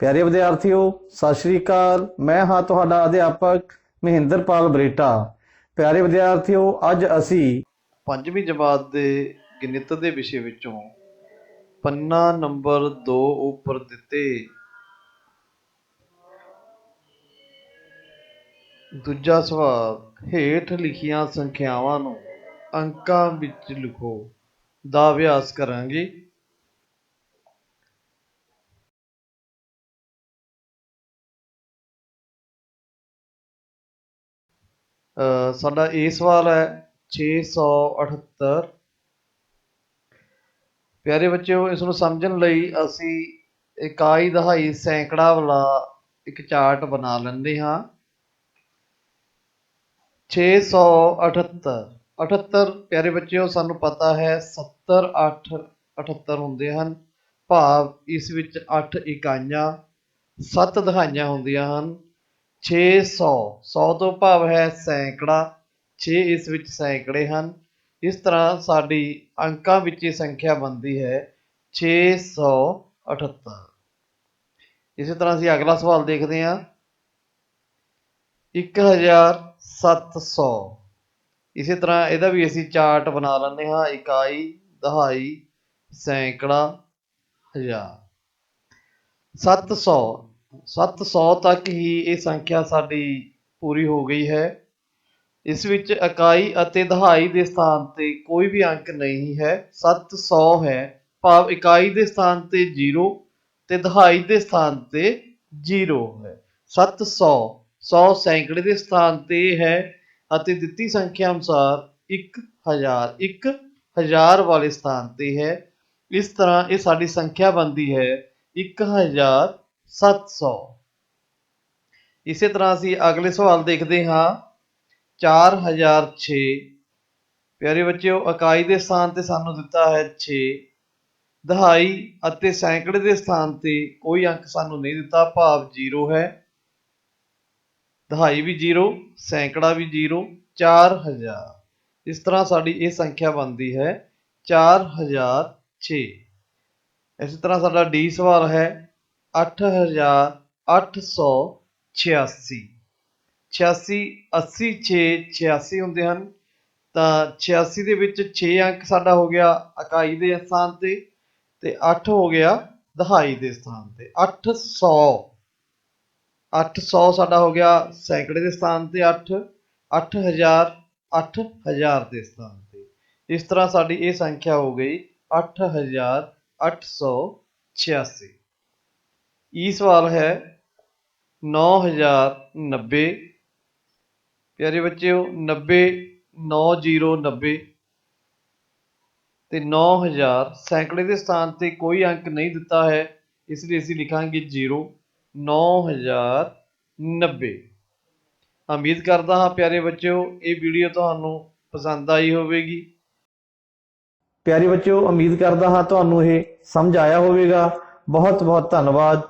ਪਿਆਰੇ ਵਿਦਿਆਰਥੀਓ, ਸਤਿ ਸ਼੍ਰੀ ਅਕਾਲ। ਮੈਂ ਹਾਂ ਤੁਹਾਡਾ ਅਧਿਆਪਕ ਮਹਿੰਦਰਪਾਲ ਬਰੇਟਾ। ਪਿਆਰੇ ਵਿਦਿਆਰਥੀਓ, ਅੱਜ ਅਸੀਂ ਪੰਜਵੀਂ ਜਮਾਤ ਦੇ ਗਣਿਤ ਦੇ ਵਿਸ਼ੇ ਵਿੱਚੋਂ ਪੰਨਾ ਨੰਬਰ 2 ਉੱਪਰ ਦਿੱਤੇ। ਦੂਜਾ ਸਵਾਲ ਹੇਠ ਲਿਖੀਆਂ ਸੰਖਿਆਵਾਂ ਨੂੰ ਅੰਕਾਂ ਵਿੱਚ ਲਿਖੋ। ਦਾ ਅਭਿਆਸ ਕਰਾਂਗੇ। ਅ, ਸਾਡਾ ਇਹ ਸਵਾਲ ਹੈ 678 ਪਿਆਰੇ ਬੱਚਿਓ ਇਸ ਨੂੰ ਸਮਝਣ ਲਈ ਅਸੀਂ ਇਕਾਈ ਦਹਾਈ ਸੈਂਕੜਾ ਵਾਲਾ ਇੱਕ ਚਾਰਟ ਬਣਾ ਲੈਂਦੇ ਹਾਂ। 678 78 ਪਿਆਰੇ ਬੱਚਿਓ, ਸਾਨੂੰ ਪਤਾ ਹੈ 70 8 78 ਹੁੰਦੇ ਹਨ। ਭਾਵ ਇਸ ਵਿੱਚ 8 ਇਕਾਈਆਂ 7 ਦਹਾਈਆਂ ਹੁੰਦੀਆਂ ਹਨ। 600 100 ਤੋਂ ਭਾਵ ਹੈ ਸੈਂਕੜਾ। 6 ਇਸ ਵਿੱਚ ਸੈਂਕੜੇ ਹਨ। ਇਸ ਤਰ੍ਹਾਂ ਸਾਡੀ ਅੰਕਾਂ ਵਿੱਚ ਇਹ ਸੰਖਿਆ ਬਣਦੀ ਹੈ 678 ਇਸੇ ਤਰ੍ਹਾਂ ਅਸੀਂ ਅਗਲਾ ਸਵਾਲ ਦੇਖਦੇ ਹਾਂ। 1700 ਇਸੇ ਤਰ੍ਹਾਂ ਇਹਦਾ ਵੀ ਅਸੀਂ ਚਾਰਟ ਬਣਾ ਲੈਂਦੇ ਹਾਂ। ਇਕਾਈ, ਦਹਾਈ, ਸੈਂਕੜਾ, ਹਜ਼ਾਰ। 700 700 ਤੱਕ ਹੀ ਇਹ ਸੰਖਿਆ ਸਾਡੀ ਪੂਰੀ ਹੋ ਗਈ ਹੈ। ਇਸ ਵਿੱਚ ਇਕਾਈ ਅਤੇ ਦਹਾਈ ਦੇ ਸਥਾਨ ਤੇ ਕੋਈ ਵੀ ਅੰਕ ਨਹੀਂ ਹੈ। 700 ਹੈ। ਭਾਵ ਇਕਾਈ ਦੇ ਸਥਾਨ ਤੇ 0 ਤੇ ਦਹਾਈ ਦੇ ਸਥਾਨ ਤੇ 0 ਹੈ। 700 100 ਸੈਂਕੜੇ ਦੇ ਸਥਾਨ ਤੇ ਹੈ ਅਤੇ ਦਿੱਤੀ ਸੰਖਿਆ ਅਨੁਸਾਰ 1000 1000 ਵਾਲੇ ਸਥਾਨ ਤੇ ਹੈ। ਇਸ ਤਰ੍ਹਾਂ ਇਹ ਸਾਡੀ ਸੰਖਿਆ ਬਣਦੀ ਹੈ 1700 ਇਸੇ ਤਰ੍ਹਾਂ ਅਸੀਂ ਅਗਲੇ ਸਵਾਲ ਦੇਖਦੇ ਹਾਂ। 4006 ਪਿਆਰੇ ਬੱਚਿਓ, ਇਕਾਈ ਦੇ ਸਥਾਨ ਤੇ ਸਾਨੂੰ ਦਿੱਤਾ ਹੈ 6 ਦਹਾਈ ਅਤੇ ਸੈਂਕੜੇ ਦੇ ਸਥਾਨ ਤੇ ਕੋਈ ਅੰਕ ਸਾਨੂੰ ਨਹੀਂ ਦਿੱਤਾ, ਭਾਵ 0 ਹੈ। ਦਹਾਈ ਵੀ 0 ਸੈਂਕੜਾ ਵੀ 0 4000 ਇਸ ਤਰ੍ਹਾਂ ਸਾਡੀ ਇਹ ਸੰਖਿਆ ਬਣਦੀ ਹੈ 4006 ਇਸੇ ਤਰ੍ਹਾਂ ਸਾਡਾ ਡੀ ਸਵਾਲ ਹੈ 8886 86 80 6 86 ਹੁੰਦੇ ਹਨ। ਤਾਂ 86 ਦੇ ਵਿੱਚ 6 ਅੰਕ ਸਾਡਾ ਹੋ ਗਿਆ ਇਕਾਈ ਦੇ ਸਥਾਨ ਤੇ ਤੇ 8 ਹੋ ਗਿਆ ਦਹਾਈ ਦੇ ਸਥਾਨ ਤੇ। 800 800 ਸਾਡਾ ਹੋ ਗਿਆ ਸੈਂਕੜੇ ਦੇ ਸਥਾਨ ਤੇ 8 8000 8000 ਦੇ ਸਥਾਨ ਤੇ ਇਸ ਤਰ੍ਹਾਂ ਸਾਡੀ ਇਹ ਸੰਖਿਆ ਹੋ ਗਈ 8886 ਇਹ ਸਵਾਲ ਹੈ 9090 ਪਿਆਰੇ ਬੱਚਿਓ 90 9090 ਤੇ 9000 ਸੈਂਕੜੇ ਦੇ ਸਥਾਨ ਤੇ ਕੋਈ ਅੰਕ ਨਹੀਂ ਦਿੱਤਾ ਹੈ ਇਸ ਲਈ ਅਸੀਂ ਲਿਖਾਂਗੇ 0 9090 ਉਮੀਦ ਕਰਦਾ ਹਾਂ ਪਿਆਰੇ ਬੱਚਿਓ, ਇਹ ਵੀਡੀਓ ਤੁਹਾਨੂੰ ਪਸੰਦ ਆਈ ਹੋਵੇਗੀ। ਪਿਆਰੇ ਬੱਚਿਓ, ਉਮੀਦ ਕਰਦਾ ਹਾਂ ਤੁਹਾਨੂੰ ਇਹ ਸਮਝ ਆਇਆ ਹੋਵੇਗਾ। ਬਹੁਤ ਬਹੁਤ ਧੰਨਵਾਦ।